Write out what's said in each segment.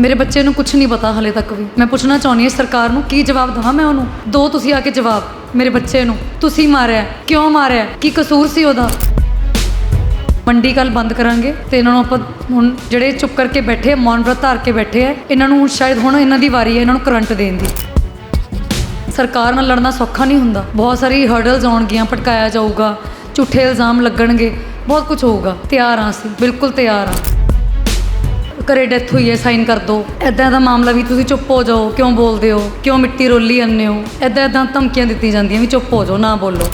ਮੇਰੇ ਬੱਚੇ ਨੂੰ ਕੁਝ ਨਹੀਂ ਪਤਾ ਹਲੇ ਤੱਕ ਵੀ। ਮੈਂ ਪੁੱਛਣਾ ਚਾਹੁੰਦੀ ਹਾਂ, ਸਰਕਾਰ ਨੂੰ ਕੀ ਜਵਾਬ ਦਵਾਂ ਮੈਂ ਉਹਨੂੰ? ਦੋ ਤੁਸੀਂ ਆ ਕੇ ਜਵਾਬ, ਮੇਰੇ ਬੱਚੇ ਨੂੰ। ਤੁਸੀਂ ਮਾਰਿਆ, ਕਿਉਂ ਮਾਰਿਆ? ਕੀ ਕਸੂਰ ਸੀ ਉਹਦਾ? ਮੰਡੀ ਕੱਲ ਬੰਦ ਕਰਾਂਗੇ ਤੇ ਇਹਨਾਂ ਨੂੰ ਆਪਾਂ ਹੁਣ ਜਿਹੜੇ ਚੁੱਪ ਕਰਕੇ ਬੈਠੇ ਆ, ਮੌਨ ਵਰਤ ਧਾਰ ਕੇ ਬੈਠੇ ਆ, ਇਹਨਾਂ ਨੂੰ ਸ਼ਾਇਦ ਹੁਣ ਇਹਨਾਂ ਦੀ ਵਾਰੀ ਹੈ ਇਹਨਾਂ ਨੂੰ ਕਰੰਟ ਦੇਣ ਦੀ। ਸਰਕਾਰ ਨਾਲ ਲੜਨਾ ਸੌਖਾ ਨਹੀਂ ਹੁੰਦਾ। ਬਹੁਤ ਸਾਰੀ ਹਰਡਲਸ ਆਉਣਗੀਆਂ ਭਟਕਾਇਆ ਜਾਊਗਾ, ਝੂਠੇ ਇਲਜ਼ਾਮ ਲੱਗਣਗੇ, ਬਹੁਤ ਕੁਝ ਹੋਊਗਾ। ਤਿਆਰ ਹਾਂ ਅਸੀਂ, ਬਿਲਕੁਲ ਤਿਆਰ ਹਾਂ। ਘਰੇ ਡੈਥ ਹੋਈ ਹੈ ਸਾਈਨ ਕਰ ਦਿਓ ਐਦਾਂ ਦਾ ਮਾਮਲਾ ਵੀ ਤੁਸੀਂ ਚੁੱਪ ਹੋ ਜਾਓ ਕਿਉਂ ਬੋਲਦੇ ਹੋ? ਕਿਉਂ ਮਿੱਟੀ ਰੋਲੀ ਜਾਂਦੇ ਹੋ? ਐਦਾਂ ਐਦਾਂ ਧਮਕੀਆਂ ਦਿੱਤੀਆਂ ਜਾਂਦੀਆਂ ਵੀ ਚੁੱਪ ਹੋ ਜਾਓ ਨਾ ਬੋਲੋ।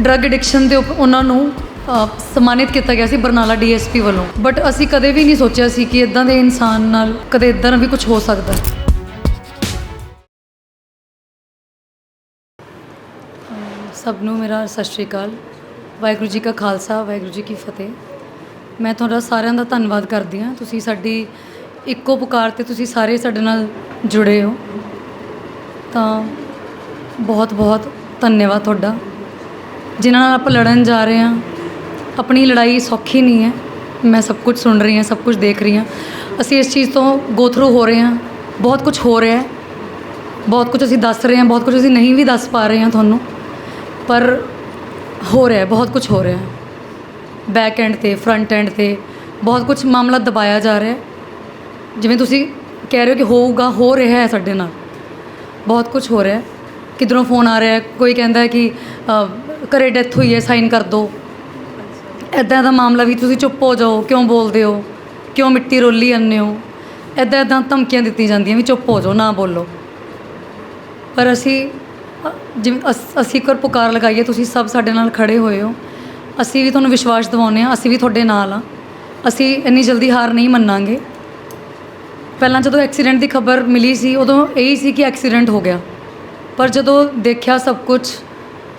ਡਰੱਗ ਐਡਿਕਸ਼ਨ ਦੇ ਉੱਪ- ਉਹਨਾਂ ਨੂੰ ਅ, ਸਨਮਾਨਿਤ ਕੀਤਾ ਗਿਆ ਸੀ ਬਰਨਾਲਾ ਡੀਐਸਪੀ ਵੱਲੋਂ। ਬਟ ਅਸੀਂ ਕਦੇ ਵੀ ਨਹੀਂ ਸੋਚਿਆ ਸੀ ਕਿ ਇਦਾਂ ਦੇ ਇਨਸਾਨ ਨਾਲ ਕਦੇ ਇਦਾਂ ਦਾ ਵੀ ਕੁਝ ਹੋ ਸਕਦਾ। ਹੈ ਸਭ ਨੂੰ ਮੇਰਾ ਸਤਿ ਸ਼੍ਰੀ ਅਕਾਲ। ਵਾਹਿਗੁਰੂ ਜੀ ਕਾ ਖਾਲਸਾ ਵਾਹਿਗੁਰੂ ਜੀ ਕੀ ਫਤਿਹ। ਮੈਂ ਤੁਹਾਡਾ ਸਾਰਿਆਂ ਦਾ ਧੰਨਵਾਦ ਕਰਦੀ ਹਾਂ। ਤੁਸੀਂ ਸਾਡੀ ਇੱਕੋ ਪੁਕਾਰ ਤੇ ਤੁਸੀਂ ਸਾਰੇ ਸਾਡੇ ਨਾਲ ਜੁੜੇ ਹੋ। ਤਾਂ ਬਹੁਤ ਬਹੁਤ ਧੰਨਵਾਦ ਤੁਹਾਡਾ। ਜਿਨ੍ਹਾਂ ਨਾਲ ਆਪਾਂ ਲੜਨ ਜਾ ਰਹੇ ਹਾਂ। ਆਪਣੀ ਲੜਾਈ ਸੌਖੀ ਨਹੀਂ ਹੈ। ਮੈਂ ਸਭ ਕੁਝ ਸੁਣ ਰਹੀ ਹਾਂ, ਸਭ ਕੁਝ ਦੇਖ ਰਹੀ ਹਾਂ। ਅਸੀਂ ਇਸ ਚੀਜ਼ ਤੋਂ ਗੋਥਰੂ ਹੋ ਰਹੇ ਹਾਂ। ਬਹੁਤ ਕੁਝ ਹੋ ਰਿਹਾ ਹੈ। ਬਹੁਤ ਕੁਝ ਅਸੀਂ ਦੱਸ ਰਹੇ ਹਾਂ, ਬਹੁਤ ਕੁਝ ਅਸੀਂ ਨਹੀਂ ਵੀ ਦੱਸ ਪਾ ਰਹੇ ਹਾਂ ਤੁਹਾਨੂੰ। ਪਰ ਹੋ ਰਿਹਾ ਬਹੁਤ ਕੁਝ ਹੋ ਰਿਹਾ ਬੈਕ ਐਂਡ ਤੇ ਫਰੰਟ ਐਂਡ ਤੇ ਬਹੁਤ ਕੁਝ ਮਾਮਲਾ ਦਬਾਇਆ ਜਾ ਰਿਹਾ ਜਿਵੇਂ ਤੁਸੀਂ ਕਹਿ ਰਹੇ ਹੋ ਕਿ ਹੋਊਗਾ ਹੋ ਰਿਹਾ ਹੈ ਸਾਡੇ ਨਾਲ। ਬਹੁਤ ਕੁਝ ਹੋ ਰਿਹਾ ਹੈ। ਕਿਧਰੋਂ ਫੋਨ ਆ ਰਿਹਾ ਕੋਈ ਕਹਿੰਦਾ ਹੈ ਕਿ ਅ, ਘਰੇ ਡੈਥ ਹੋਈ ਹੈ ਸਾਈਨ ਕਰ ਦਿਓ ਐਦਾਂ ਦਾ ਮਾਮਲਾ ਵੀ ਤੁਸੀਂ ਚੁੱਪ ਹੋ ਜਾਓ ਕਿਉਂ ਬੋਲਦੇ ਹੋ? ਕਿਉਂ ਮਿੱਟੀ ਰੋਲੀ ਜਾਂਦੇ ਹੋ? ਐਦਾਂ ਐਦਾਂ ਧਮਕੀਆਂ ਦਿੱਤੀਆਂ ਜਾਂਦੀਆਂ ਵੀ ਚੁੱਪ ਹੋ ਜਾਓ ਨਾ ਬੋਲੋ। ਪਰ ਅਸੀਂ ਜਿਵੇਂ ਅਸ- ਅਸੀਂ ਇੱਕ ਵਾਰ ਪੁਕਾਰ ਲਗਾਈਏ ਤੁਸੀਂ ਸਭ ਸਾਡੇ ਨਾਲ ਖੜੇ ਹੋਏ ਹੋ। ਅਸੀਂ ਵੀ ਤੁਹਾਨੂੰ ਵਿਸ਼ਵਾਸ ਦਿਵਾਉਂਦੇ ਹਾਂ, ਅਸੀਂ ਵੀ ਤੁਹਾਡੇ ਨਾਲ ਆ ਅਸੀਂ ਇੰਨੀ ਜਲਦੀ ਹਾਰ ਨਹੀਂ ਮੰਨਾਂਗੇ। ਪਹਿਲਾਂ ਜਦੋਂ ਐਕਸੀਡੈਂਟ ਦੀ ਖਬਰ ਮਿਲੀ ਸੀ, ਉਦੋਂ ਇਹੀ ਸੀ ਕਿ ਐਕਸੀਡੈਂਟ ਹੋ ਗਿਆ। ਪਰ ਜਦੋਂ ਦੇਖਿਆ ਸਭ ਕੁਝ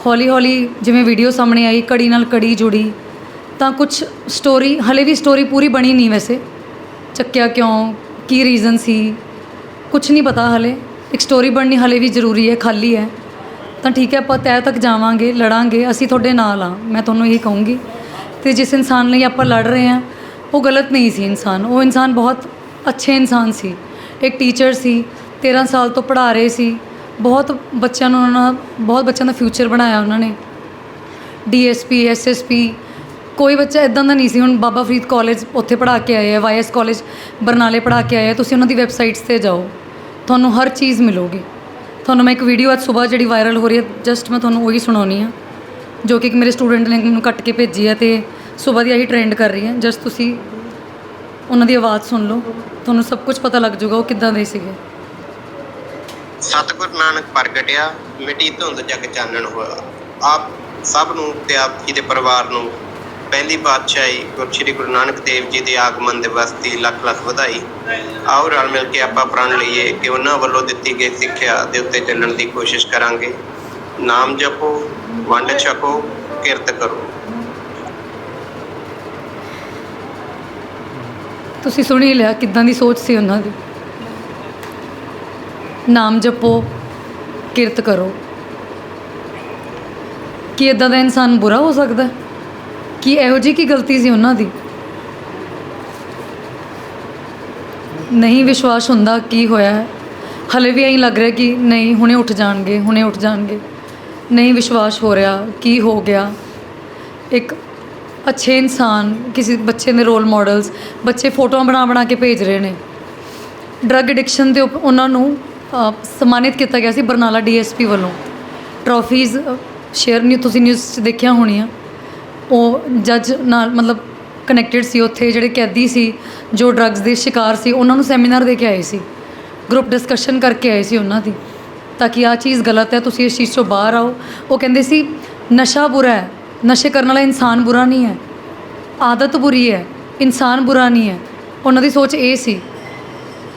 ਹੌਲੀ ਹੌਲੀ ਜਿਵੇਂ ਵੀਡੀਓ ਸਾਹਮਣੇ ਆਈ, ਕੜੀ ਨਾਲ ਕੜੀ ਜੁੜੀ, ਤਾਂ ਕੁਝ ਸਟੋਰੀ ਹਲੇ ਵੀ ਸਟੋਰੀ ਪੂਰੀ ਬਣੀ ਨਹੀਂ ਵੈਸੇ। ਚੱਕਿਆ ਕਿਉਂ, ਕੀ ਰੀਜ਼ਨ ਸੀ ਕੁਝ ਨਹੀਂ ਪਤਾ ਹਲੇ। ਇੱਕ ਸਟੋਰੀ ਬਣਨੀ ਹਲੇ ਵੀ ਜ਼ਰੂਰੀ ਹੈ, ਖਾਲੀ ਹੈ। ਤਾਂ ਠੀਕ ਹੈ, ਆਪਾਂ ਤੈਅ ਤੱਕ ਜਾਵਾਂਗੇ, ਲੜਾਂਗੇ, ਅਸੀਂ ਤੁਹਾਡੇ ਨਾਲ ਆ ਮੈਂ ਤੁਹਾਨੂੰ ਇਹੀ ਕਹੂੰਗੀ। ਤੇ ਜਿਸ ਇਨਸਾਨ ਲਈ ਆਪਾਂ ਲੜ ਰਹੇ ਹਾਂ, ਉਹ ਗਲਤ ਨਹੀਂ ਸੀ ਇਨਸਾਨ, ਉਹ ਇਨਸਾਨ ਬਹੁਤ ਅੱਛੇ ਇਨਸਾਨ ਸੀ। ਇੱਕ ਟੀਚਰ ਸੀ 13 ਸਾਲ ਤੋਂ ਪੜ੍ਹਾ ਰਹੇ ਸੀ, ਬਹੁਤ ਬੱਚਿਆਂ ਨੂੰ ਉਹਨਾਂ, ਬਹੁਤ ਬੱਚਿਆਂ ਦਾ ਫਿਊਚਰ ਬਣਾਇਆ ਉਹਨਾਂ ਨੇ। ਡੀਐਸਪੀ ਐਸਐਸਪੀ ਕੋਈ ਬੱਚਾ ਇਦਾਂ ਦਾ ਨਹੀਂ ਸੀ, ਹੁਣ ਬਾਬਾ ਫਰੀਦ ਕਾਲਜ ਉੱਥੇ ਪੜ੍ਹਾ ਕੇ ਆਏ ਆ ਵਾਈਐਸ ਕਾਲਜ ਬਰਨਾਲੇ ਪੜ੍ਹਾ ਕੇ ਆਏ ਆ, ਤੁਸੀਂ ਉਹਨਾਂ ਦੀ ਵੈਬਸਾਈਟਸ ਤੇ ਜਾਓ, ਤੁਹਾਨੂੰ ਹਰ ਚੀਜ਼ ਮਿਲੂਗੀ। ਤੁਹਾਨੂੰ ਮੈਂ ਇੱਕ ਵੀਡੀਓ ਅੱਜ ਸਵੇਰ ਜਿਹੜੀ ਵਾਇਰਲ ਹੋ ਰਹੀ ਹੈ ਜਸਟ ਮੈਂ ਤੁਹਾਨੂੰ ਉਹੀ ਸੁਣਾਉਣੀ ਆ, ਜੋ ਕਿ ਇੱਕ ਮੇਰੇ ਸਟੂਡੈਂਟ ਨੇ ਮੈਨੂੰ ਕੱਟ ਕੇ ਭੇਜੀ ਹੈ ਤੇ ਸਵੇਰ ਦੀ ਆਹੀ ਟ੍ਰੈਂਡ ਕਰ ਰਹੀ ਹੈ ਜਸਟ ਤੁਸੀਂ ਉਹਨਾਂ ਦੀ ਆਵਾਜ਼ ਸੁਣ ਲਓ, ਤੁਹਾਨੂੰ ਸਭ ਕੁਝ ਪਤਾ ਲੱਗ ਜਾਊਗਾ ਉਹ ਕਿੱਦਾਂ ਦੇ ਸੀਗੇ। ਸਤਿਗੁਰ ਨਾਨਕ ਪ੍ਰਗਟਿਆ, ਮਿੱਟੀ ਧੁੰਦ ਜਗ ਚਾਨਣ ਹੋਇਆ। ਆਪ ਸਭ ਨੂੰ ਤੇ ਆਪ ਜੀ ਦੇ ਪਰਿਵਾਰ ਨੂੰ ਪਹਿਲੀ ਪਾਤਸ਼ਾਹੀ ਗੁਰੂ ਸ੍ਰੀ ਗੁਰੂ ਨਾਨਕ ਦੇਵ ਜੀ ਦੇ ਆਗਮਨ ਦਿਵਸ ਦੀ ਲੱਖ ਲੱਖ ਵਧਾਈ। ਆਓ ਰਲ ਮਿਲ ਕੇ ਆਪਾਂ ਪ੍ਰਣ ਲਈਏ ਕਿ ਉਹਨਾਂ ਵੱਲੋਂ ਦਿੱਤੀ ਗਈ ਸਿੱਖਿਆ ਦੇ ਉੱਤੇ ਚੱਲਣ ਦੀ ਕੋਸ਼ਿਸ਼ ਕਰਾਂਗੇ। ਨਾਮ ਜਪੋ, ਵੰਡ ਛਕੋ, ਕਿਰਤ ਕਰੋ। ਤੁਸੀਂ ਸੁਣੀ ਲਿਆ ਕਿੱਦਾਂ ਦੀ ਸੋਚ ਸੀ ਉਹਨਾਂ ਦੀ? ਨਾਮ ਜਪੋ, ਕਿਰਤ ਕਰੋ। ਕੀ ਇਦਾਂ ਦਾ ਇਨਸਾਨ ਬੁਰਾ ਹੋ ਸਕਦਾ? ਹੈ? ਕੀ ਇਹੋ ਜਿਹੀ ਕੀ ਗਲਤੀ ਸੀ ਉਹਨਾਂ ਦੀ? ਨਹੀਂ ਵਿਸ਼ਵਾਸ ਹੁੰਦਾ ਕੀ ਹੋਇਆ ਹੈ। ਹਲੇ ਵੀ ਐਂ ਲੱਗ ਰਿਹਾ ਕਿ ਨਹੀਂ, ਹੁਣੇ ਉੱਠ ਜਾਣਗੇ, ਹੁਣੇ ਉੱਠ ਜਾਣਗੇ। ਨਹੀਂ ਵਿਸ਼ਵਾਸ ਹੋ ਰਿਹਾ ਕੀ ਹੋ ਗਿਆ। ਇੱਕ ਅੱਛੇ ਇਨਸਾਨ, ਕਿਸੇ ਬੱਚੇ ਦੇ ਰੋਲ ਮਾਡਲਸ ਬੱਚੇ ਫੋਟੋਆਂ ਬਣਾ ਬਣਾ ਕੇ ਭੇਜ ਰਹੇ ਨੇ। ਡਰੱਗ ਐਡਿਕਸ਼ਨ ਦੇ ਉੱਪ- ਉਹਨਾਂ ਨੂੰ ਸਨਮਾਨਿਤ ਕੀਤਾ ਗਿਆ ਸੀ ਬਰਨਾਲਾ ਡੀਐਸਪੀ ਵੱਲੋਂ। ਟਰੋਫੀਜ਼ ਸ਼ੇਅਰ ਨਹੀਂ ਤੁਸੀਂ ਨਿਊਜ਼ 'ਚ ਦੇਖਿਆ ਹੋਣੀਆਂ। ਉਹ ਜੱਜ ਨਾਲ ਮਤਲਬ ਕਨੈਕਟਡ ਸੀ ਉੱਥੇ, ਜਿਹੜੇ ਕੈਦੀ ਸੀ, ਜੋ ਡਰੱਗਸ ਦੇ ਸ਼ਿਕਾਰ ਸੀ, ਉਹਨਾਂ ਨੂੰ ਸੈਮੀਨਾਰ ਦੇ ਕੇ ਆਏ ਸੀ। ਗਰੁੱਪ ਡਿਸਕਸ਼ਨ ਕਰਕੇ ਆਏ ਸੀ ਉਹਨਾਂ ਦੀ, ਤਾਂ ਕਿ ਆਹ ਚੀਜ਼ ਗਲਤ ਹੈ, ਤੁਸੀਂ ਇਸ ਚੀਜ਼ ਤੋਂ ਬਾਹਰ ਆਓ। ਉਹ ਕਹਿੰਦੇ ਸੀ, ਨਸ਼ਾ ਬੁਰਾ ਹੈ, ਨਸ਼ੇ ਕਰਨ ਵਾਲਾ ਇਨਸਾਨ ਬੁਰਾ ਨਹੀਂ ਹੈ, ਆਦਤ ਬੁਰੀ ਹੈ, ਇਨਸਾਨ ਬੁਰਾ ਨਹੀਂ ਹੈ। ਉਹਨਾਂ ਦੀ ਸੋਚ ਇਹ ਸੀ।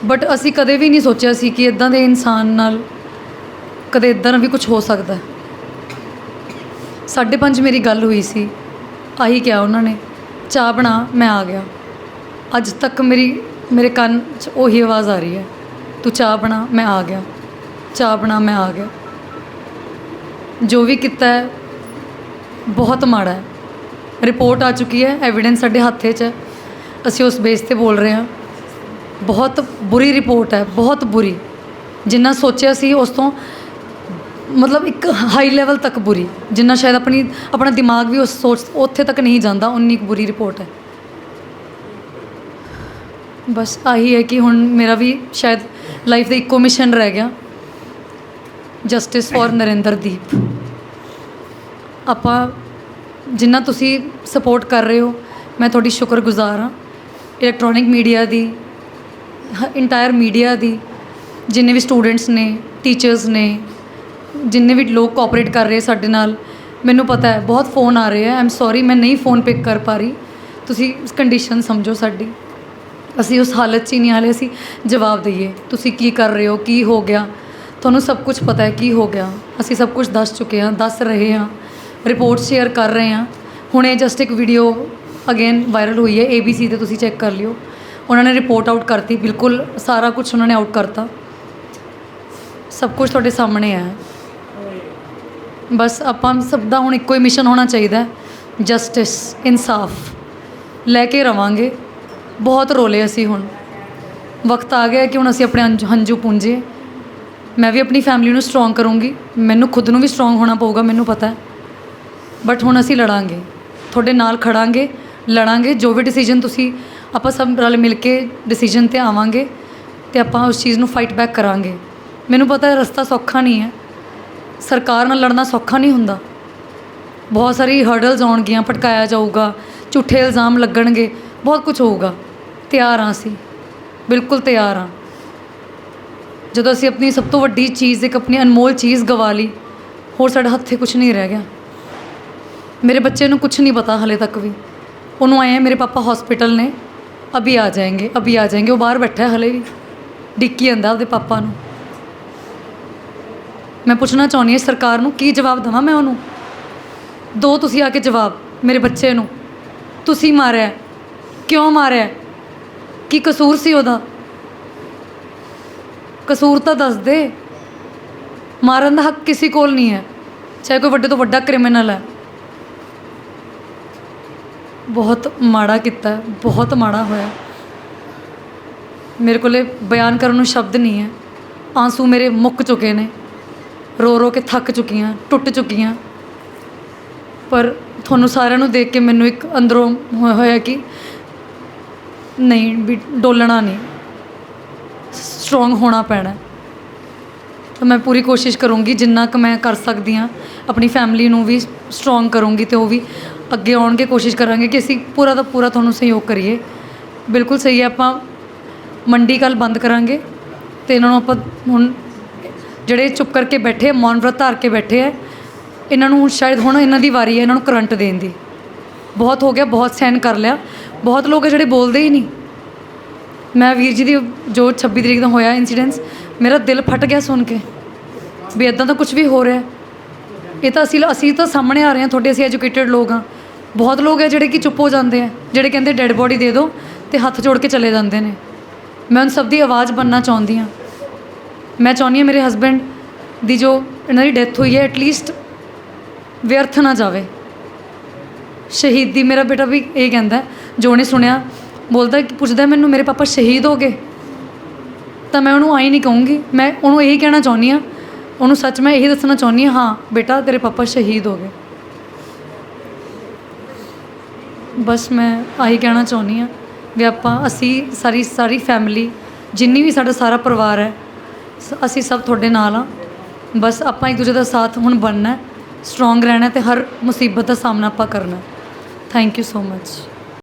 ਬਟ ਅਸੀਂ ਕਦੇ ਵੀ ਨਹੀਂ ਸੋਚਿਆ ਸੀ ਕਿ ਇਦਾਂ ਦੇ ਇਨਸਾਨ ਨਾਲ ਕਦੇ ਇਦਾਂ ਦਾ ਵੀ ਕੁਝ ਹੋ ਸਕਦਾ। ਹੈ ਸਾਢੇ ਪੰਜ ਮੇਰੀ ਗੱਲ ਹੋਈ ਸੀ। ਆਹੀ ਕਿਹਾ ਉਹਨਾਂ ਨੇ, ਚਾਹ ਬਣਾ, ਮੈਂ ਆ ਗਿਆ। ਅੱਜ ਤੱਕ ਮੇਰੀ, ਮੇਰੇ ਕੰਨ 'ਚ ਉਹੀ ਆਵਾਜ਼ ਆ ਰਹੀ ਹੈ, ਤੂੰ ਚਾਹ ਬਣਾ, ਮੈਂ ਆ ਗਿਆ। ਚਾਹ ਬਣਾ, ਮੈਂ ਆ ਗਿਆ। ਜੋ ਵੀ ਕੀਤਾ ਹੈ, ਬਹੁਤ ਮਾੜਾ ਹੈ। ਰਿਪੋਰਟ ਆ ਚੁੱਕੀ ਹੈ ਐਵੀਡੈਂਸ ਸਾਡੇ ਹੱਥੇ 'ਚ ਹੈ। ਅਸੀਂ ਉਸ ਬੇਸ ਤੇ ਬੋਲ ਰਹੇ ਹਾਂ। ਬਹੁਤ ਬੁਰੀ ਰਿਪੋਰਟ ਹੈ, ਬਹੁਤ ਬੁਰੀ। ਜਿੰਨਾ ਸੋਚਿਆ ਸੀ, ਉਸ ਤੋਂ ਮਤਲਬ ਇੱਕ ਹਾਈ ਲੈਵਲ ਤੱਕ ਬੁਰੀ ਜਿੰਨਾ ਸ਼ਾਇਦ ਆਪਣੀ ਆਪਣਾ ਦਿਮਾਗ ਵੀ ਉਸ ਸੋਚ ਉੱਥੇ ਤੱਕ ਨਹੀਂ ਜਾਂਦਾ ਉਨੀ ਕੁ ਬੁਰੀ ਰਿਪੋਰਟ ਹੈ। ਬਸ ਆਹੀ ਹੈ ਕਿ ਹੁਣ ਮੇਰਾ ਵੀ ਸ਼ਾਇਦ ਲਾਈਫ ਦਾ ਇੱਕੋ ਮਿਸ਼ਨ ਰਹਿ ਗਿਆ। ਜਸਟਿਸ ਫॉर ਨਰਿੰਦਰਦੀਪ ਆਪਾਂ ਜਿੰਨਾ ਤੁਸੀਂ ਸਪੋਰਟ ਕਰ ਰਹੇ ਹੋ ਮੈਂ ਤੁਹਾਡੀ ਸ਼ੁਕਰਗੁਜ਼ਾਰ ਹਾਂ। ਇਲੈਕਟ੍ਰੋਨਿਕ ਮੀਡੀਆ ਦੀ ਇੰਟਾਇਰ ਮੀਡੀਆ ਦੀ ਜਿੰਨੇ ਵੀ ਸਟੂਡੈਂਟਸ ਨੇ ਟੀਚਰਸ ਨੇ ਜਿੰਨੇ ਵੀ ਲੋਕ ਕੋਆਪਰੇਟ ਕਰ ਰਹੇ ਸਾਡੇ ਨਾਲ, ਮੈਨੂੰ ਪਤਾ ਹੈ, ਬਹੁਤ ਫੋਨ ਆ ਰਹੇ ਆ ਐਮ ਸੌਰੀ ਮੈਂ ਨਹੀਂ ਫੋਨ ਪਿਕ ਕਰ ਪਾ ਰਹੀ। ਤੁਸੀਂ ਕੰਡੀਸ਼ਨ ਸਮਝੋ ਸਾਡੀ। ਅਸੀਂ ਉਸ ਹਾਲਤ 'ਚ ਹੀ ਨਹੀਂ, ਹਾਲੇ ਅਸੀਂ ਜਵਾਬ ਦਈਏ। ਤੁਸੀਂ ਕੀ ਕਰ ਰਹੇ ਹੋ? ਕੀ ਹੋ ਗਿਆ? ਤੁਹਾਨੂੰ ਸਭ ਕੁਝ ਪਤਾ ਹੈ, ਕੀ ਹੋ ਗਿਆ? ਅਸੀਂ ਸਭ ਕੁਝ ਦੱਸ ਚੁੱਕੇ ਹਾਂ, ਦੱਸ ਰਹੇ ਹਾਂ। ਰਿਪੋਰਟ ਸ਼ੇਅਰ ਕਰ ਰਹੇ ਹਾਂ। ਹੁਣੇ ਜਸਟ ਇੱਕ ਵੀਡੀਓ ਅਗੇਨ ਵਾਇਰਲ ਹੋਈ ਹੈ ABC ਤੇ ਤੁਸੀਂ ਚੈੱਕ ਕਰ ਲਿਓ। ਉਹਨਾਂ ਨੇ ਰਿਪੋਰਟ ਆਊਟ ਕਰਤੀ, ਬਿਲਕੁਲ ਸਾਰਾ ਕੁਝ ਉਹਨਾਂ ਨੇ ਆਊਟ ਕਰਤਾ। ਸਭ ਕੁਝ ਤੁਹਾਡੇ ਸਾਹਮਣੇ ਹੈ। ਬਸ ਆਪਾਂ ਸਭ ਦਾ ਹੁਣ ਇੱਕੋ ਹੀ ਮਿਸ਼ਨ ਹੋਣਾ ਚਾਹੀਦਾ ਜਸਟਿਸ ਇਨਸਾਫ। ਲੈ ਕੇ ਰਵਾਂਗੇ। ਬਹੁਤ ਰੋਲੇ ਅਸੀਂ ਹੁਣ। ਵਕਤ ਆ ਗਿਆ ਕਿ ਹੁਣ ਅਸੀਂ ਆਪਣੇ ਅੰਜ- ਹੰਝੂ ਪੂੰਝੇ ਮੈਂ ਵੀ ਆਪਣੀ ਫੈਮਿਲੀ ਨੂੰ ਸਟਰੋਂਗ ਕਰੂੰਗੀ। ਮੈਨੂੰ ਖੁਦ ਨੂੰ ਵੀ ਸਟਰੋਂਗ ਹੋਣਾ ਪਊਗਾ, ਮੈਨੂੰ ਪਤਾ ਬਟ ਹੁਣ ਅਸੀਂ ਲੜਾਂਗੇ। ਤੁਹਾਡੇ ਨਾਲ ਖੜਾਂਗੇ, ਲੜਾਂਗੇ। ਜੋ ਵੀ ਡਿਸੀਜਨ ਤੁਸੀਂ, ਆਪਾਂ ਸਭ ਰਲ ਮਿਲ ਕੇ ਡਿਸੀਜਨ ਤੇ ਆਵਾਂਗੇ ਤੇ ਆਪਾਂ ਉਸ ਚੀਜ਼ ਨੂੰ ਫਾਈਟ ਬੈਕ ਕਰਾਂਗੇ। ਮੈਨੂੰ ਪਤਾ ਰਸਤਾ ਸੌਖਾ ਨਹੀਂ ਹੈ। ਸਰਕਾਰ ਨਾਲ ਲੜਨਾ ਸੌਖਾ ਨਹੀਂ ਹੁੰਦਾ। ਬਹੁਤ ਸਾਰੀ ਹਰਡਲਸ ਆਉਣਗੀਆਂ ਭਟਕਾਇਆ ਜਾਊਗਾ, ਝੂਠੇ ਇਲਜ਼ਾਮ ਲੱਗਣਗੇ, ਬਹੁਤ ਕੁਝ ਹੋਊਗਾ। ਤਿਆਰ ਹਾਂ ਅਸੀਂ। ਬਿਲਕੁਲ ਤਿਆਰ ਹਾਂ। ਜਦੋਂ ਅਸੀਂ ਆਪਣੀ ਸਭ ਤੋਂ ਵੱਡੀ ਚੀਜ਼, ਇੱਕ ਆਪਣੀ ਅਨਮੋਲ ਚੀਜ਼ ਗਵਾ ਲਈ, ਹੋਰ ਸਾਡੇ ਹੱਥੇ ਕੁਝ ਨਹੀਂ ਰਹਿ ਗਿਆ। ਮੇਰੇ ਬੱਚੇ ਨੂੰ ਕੁਝ ਨਹੀਂ ਪਤਾ ਹਲੇ ਤੱਕ ਵੀ। ਉਹਨੂੰ ਆਏ ਮੇਰੇ ਪਾਪਾ ਹਸਪੀਟਲ ਨੇ। ਅਭੀ ਆ ਜਾਏਂਗੇ, ਅਭੀ ਆ ਜਾਏਂਗੇ। ਉਹ ਬਾਹਰ ਬੈਠਾ ਹੈ ਹਲੇ ਵੀ। ਡਿੱਕੀ ਜਾਂਦਾ ਉਹਦੇ ਪਾਪਾ ਨੂੰ। ਮੈਂ ਪੁੱਛਣਾ ਚਾਹੁੰਦੀ ਹਾਂ ਸਰਕਾਰ ਨੂੰ ਕੀ ਜਵਾਬ ਦੇਵਾਂ ਮੈਂ ਉਹਨੂੰ? ਦੋ ਤੁਸੀਂ ਆ ਕੇ ਜਵਾਬ, ਮੇਰੇ ਬੱਚੇ ਨੂੰ। ਤੁਸੀਂ ਮਾਰਿਆ, ਕਿਉਂ ਮਾਰਿਆ? ਕੀ ਕਸੂਰ ਸੀ ਉਹਦਾ? ਕਸੂਰ ਤਾਂ ਦੱਸ ਦੇ। ਮਾਰਨ ਦਾ ਹੱਕ ਕਿਸੇ ਕੋਲ ਨਹੀਂ ਹੈ, ਚਾਹੇ ਕੋਈ ਵੱਡੇ ਤੋਂ ਵੱਡਾ ਕ੍ਰਿਮੀਨਲ ਹੈ। ਬਹੁਤ ਮਾੜਾ ਕੀਤਾ, ਬਹੁਤ ਮਾੜਾ ਹੋਇਆ। ਮੇਰੇ ਕੋਲੇ ਬਿਆਨ ਕਰਨ ਨੂੰ ਸ਼ਬਦ ਨਹੀਂ ਹੈ। ਆਂਸੂ ਮੇਰੇ ਮੁੱਕ ਚੁੱਕੇ ਨੇ। ਰੋ ਰੋ ਕੇ ਥੱਕ ਚੁੱਕੀਆਂ, ਟੁੱਟ ਚੁੱਕੀਆਂ। ਪਰ ਤੁਹਾਨੂੰ ਸਾਰਿਆਂ ਨੂੰ ਦੇਖ ਕੇ ਮੈਨੂੰ ਇੱਕ ਅੰਦਰੋਂ ਹੋਇਆ ਹੋਇਆ ਕਿ ਨਹੀਂ, ਵੀ ਡੋਲਣਾ ਨਹੀਂ। ਸਟਰੋਂਗ ਹੋਣਾ ਪੈਣਾ। ਤਾਂ ਮੈਂ ਪੂਰੀ ਕੋਸ਼ਿਸ਼ ਕਰੂੰਗੀ, ਜਿੰਨਾ ਕੁ ਮੈਂ ਕਰ ਸਕਦੀ ਹਾਂ, ਆਪਣੀ ਫੈਮਿਲੀ ਨੂੰ ਵੀ ਸਟਰੋਂਗ ਕਰੂੰਗੀ ਤੇ ਉਹ ਵੀ ਅੱਗੇ ਆਉਣਗੇ, ਕੋਸ਼ਿਸ਼ ਕਰਾਂਗੇ ਕਿ ਅਸੀਂ ਪੂਰਾ ਦਾ ਪੂਰਾ ਤੁਹਾਨੂੰ ਸਹਿਯੋਗ ਕਰੀਏ। ਬਿਲਕੁਲ ਸਹੀ ਹੈ, ਆਪਾਂ ਮੰਡੀ ਕੱਲ ਬੰਦ ਕਰਾਂਗੇ। ਤੇ ਇਹਨਾਂ ਨੂੰ ਆਪਾਂ ਹੁਣ ਜਿਹੜੇ ਚੁੱਪ ਕਰਕੇ ਬੈਠੇ ਮੌਨ ਵਰਤ ਧਾਰ ਕੇ ਬੈਠੇ ਹੈ ਇਹਨਾਂ ਨੂੰ ਸ਼ਾਇਦ ਹੁਣ ਇਹਨਾਂ ਦੀ ਵਾਰੀ ਹੈ ਇਹਨਾਂ ਨੂੰ ਕਰੰਟ ਦੇਣ ਦੀ। ਬਹੁਤ ਹੋ ਗਿਆ, ਬਹੁਤ ਸਹਿਨ ਕਰ ਲਿਆ। ਬਹੁਤ ਲੋਕ ਹੈ ਜਿਹੜੇ ਬੋਲਦੇ ਹੀ ਨਹੀਂ। ਮੈਂ ਵੀਰ ਜੀ ਦੀ ਜੋ 26 ਤਰੀਕ ਦਾ ਹੋਇਆ ਇਨਸੀਡੈਂਸ ਮੇਰਾ ਦਿਲ ਫਟ ਗਿਆ ਸੁਣ ਕੇ ਵੀ ਇਦਾਂ ਦਾ ਕੁਝ ਵੀ ਹੋ ਰਿਹਾ। ਇਹ ਤਾਂ ਅਸੀਂ ਅਸੀਂ ਤਾਂ ਸਾਹਮਣੇ ਆ ਰਹੇ ਹਾਂ, ਤੁਹਾਡੇ ਅਸੀਂ ਐਜੂਕੇਟਿਡ ਲੋਕ ਹਾਂ। ਬਹੁਤ ਲੋਕ ਹੈ ਜਿਹੜੇ ਕਿ ਚੁੱਪ ਹੋ ਜਾਂਦੇ ਆ, ਜਿਹੜੇ ਕਹਿੰਦੇ ਡੈੱਡ ਬੋਡੀ ਦੇ ਦਿਓ ਤੇ ਹੱਥ ਜੋੜ ਕੇ ਚਲੇ ਜਾਂਦੇ ਨੇ। ਮੈਂ ਉਨ ਸਭ ਦੀ ਆਵਾਜ਼ ਬਣਨਾ ਚਾਹੁੰਦੀ ਹਾਂ। ਮੈਂ ਚਾਹੁੰਦੀ ਹਾਂ ਮੇਰੇ ਹਸਬੈਂਡ ਦੀ ਜੋ ਇਹਨਾਂ ਦੀ ਡੈਥ ਹੋਈ ਹੈ ਐਟਲੀਸਟ ਵਿਅਰਥ ਨਾ ਜਾਵੇ। ਸ਼ਹੀਦੀ ਮੇਰਾ ਬੇਟਾ ਵੀ ਇਹ ਕਹਿੰਦਾ ਜੋ ਉਹਨੇ ਸੁਣਿਆ, ਬੋਲਦਾ ਕਿ ਪੁੱਛਦਾ ਮੈਨੂੰ ਮੇਰੇ ਪਾਪਾ ਸ਼ਹੀਦ ਹੋ ਗਏ? ਤਾਂ ਮੈਂ ਉਹਨੂੰ ਆਈ ਨਹੀਂ ਕਹੂੰਗੀ। ਮੈਂ ਉਹਨੂੰ ਇਹੀ ਕਹਿਣਾ ਚਾਹੁੰਦੀ ਹਾਂ, ਉਹਨੂੰ ਸੱਚ ਮੈਂ ਇਹੀ ਦੱਸਣਾ ਚਾਹੁੰਦੀ ਹਾਂ ਹਾਂ, ਬੇਟਾ, ਤੇਰੇ ਪਾਪਾ ਸ਼ਹੀਦ ਹੋ ਗਏ। ਬਸ ਮੈਂ ਆਹੀ ਕਹਿਣਾ ਚਾਹੁੰਦੀ ਹਾਂ ਵੀ ਆਪਾਂ, ਅਸੀਂ ਸਾਰੀ ਸਾਰੀ ਫੈਮਿਲੀ ਜਿੰਨੀ ਵੀ ਸਾਡਾ ਸਾਰਾ ਪਰਿਵਾਰ ਹੈ ਸ- ਅਸੀਂ ਸਭ ਤੁਹਾਡੇ ਨਾਲ ਆ ਬਸ ਆਪਾਂ ਇੱਕ ਦੂਜੇ ਦਾ ਸਾਥ ਹੁਣ ਬਣਨਾ ਸਟਰੋਂਗ ਰਹਿਣਾ ਤੇ ਹਰ ਮੁਸੀਬਤ ਦਾ ਸਾਹਮਣਾ ਆਪਾਂ ਕਰਨਾ ਥੈਂਕ ਯੂ ਸੋ ਮਚ